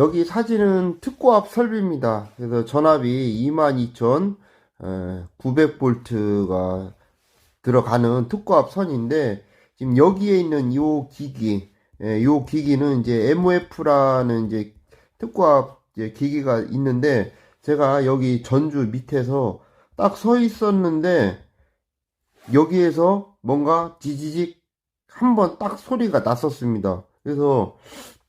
여기 사진은 특고압 설비입니다. 그래서 전압이 22,900볼트가 들어가는 특고압 선인데 지금 여기에 있는 이 기기, 이 기기는 이제 MOF라는 이제 특고압 기기가 있는데 제가 여기 전주 밑에서 딱 서 있었는데 여기에서 뭔가 지지직 한번 딱 소리가 났었습니다. 그래서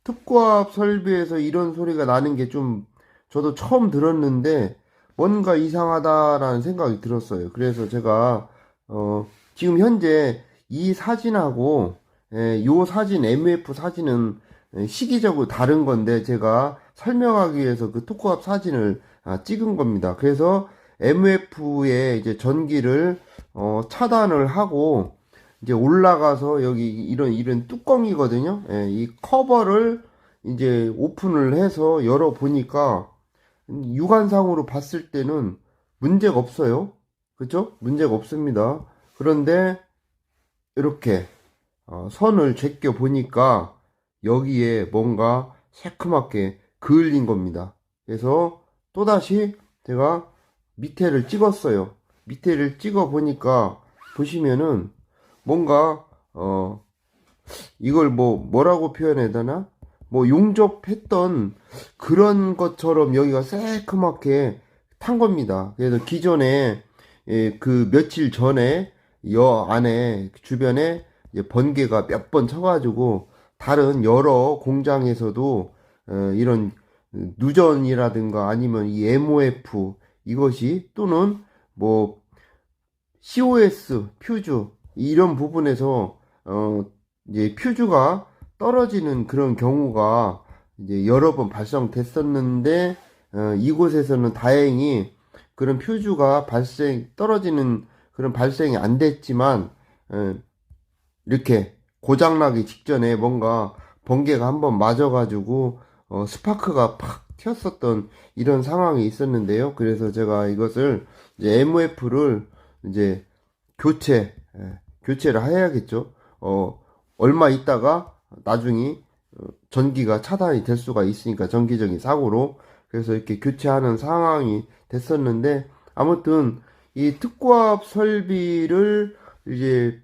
특고압 설비에서 이런 소리가 나는 게 좀 저도 처음 들었는데 뭔가 이상하다라는 생각이 들었어요. 그래서 제가 어 지금 현재 이 사진하고 예, 요 사진 MF 사진은 예, 시기적으로 다른 건데 제가 설명하기 위해서 그 특고압 사진을 아, 찍은 겁니다. 그래서 MF의 이제 전기를 어, 차단을 하고 이제 올라가서 여기 이런 이런 뚜껑이거든요. 예, 이 커버를 이제 오픈을 해서 열어 보니까 육안상으로 봤을 때는 문제가 없어요. 그죠? 문제가 없습니다. 그런데 이렇게 어, 선을 제껴 보니까 여기에 뭔가 새크맣게 그을린 겁니다. 그래서 또다시 제가 밑에를 찍었어요. 밑에를 찍어 보니까 보시면은 뭔가 어 이걸 뭐 뭐라고 표현해야 되나? 뭐 용접했던 그런 것처럼 여기가 새크맣게 탄 겁니다. 그래서 기존에 예, 그 며칠 전에 여 안에 주변에 번개가 몇 번 쳐가지고 다른 여러 공장에서도 어, 이런 누전이라든가 아니면 이 MOF 이것이 또는 뭐 COS 퓨즈 이런 부분에서 어 이제 퓨즈가 떨어지는 그런 경우가 이제 여러 번 발생됐었는데 어, 이곳에서는 다행히 그런 퓨즈가 발생 떨어지는 그런 발생이 안 됐지만 어, 이렇게 고장나기 직전에 뭔가 번개가 한번 맞아가지고 어, 스파크가 팍 튀었었던 이런 상황이 있었는데요. 그래서 제가 이것을 이제 MOF를 이제 교체 예, 교체를 해야겠죠. 어, 얼마 있다가 나중에 어, 전기가 차단이 될 수가 있으니까 전기적인 사고로 그래서 이렇게 교체하는 상황이 됐었는데 아무튼 이 특고압 설비를 이제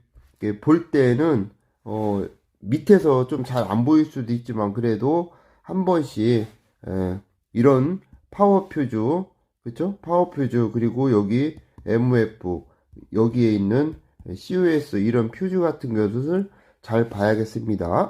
볼 때는 어 밑에서 좀 잘 안 보일 수도 있지만 그래도 한 번씩 에, 이런 파워 퓨즈 그쵸 파워 퓨즈 그리고 여기 MF 여기에 있는 COS 이런 퓨즈 같은 것을 잘 봐야겠습니다.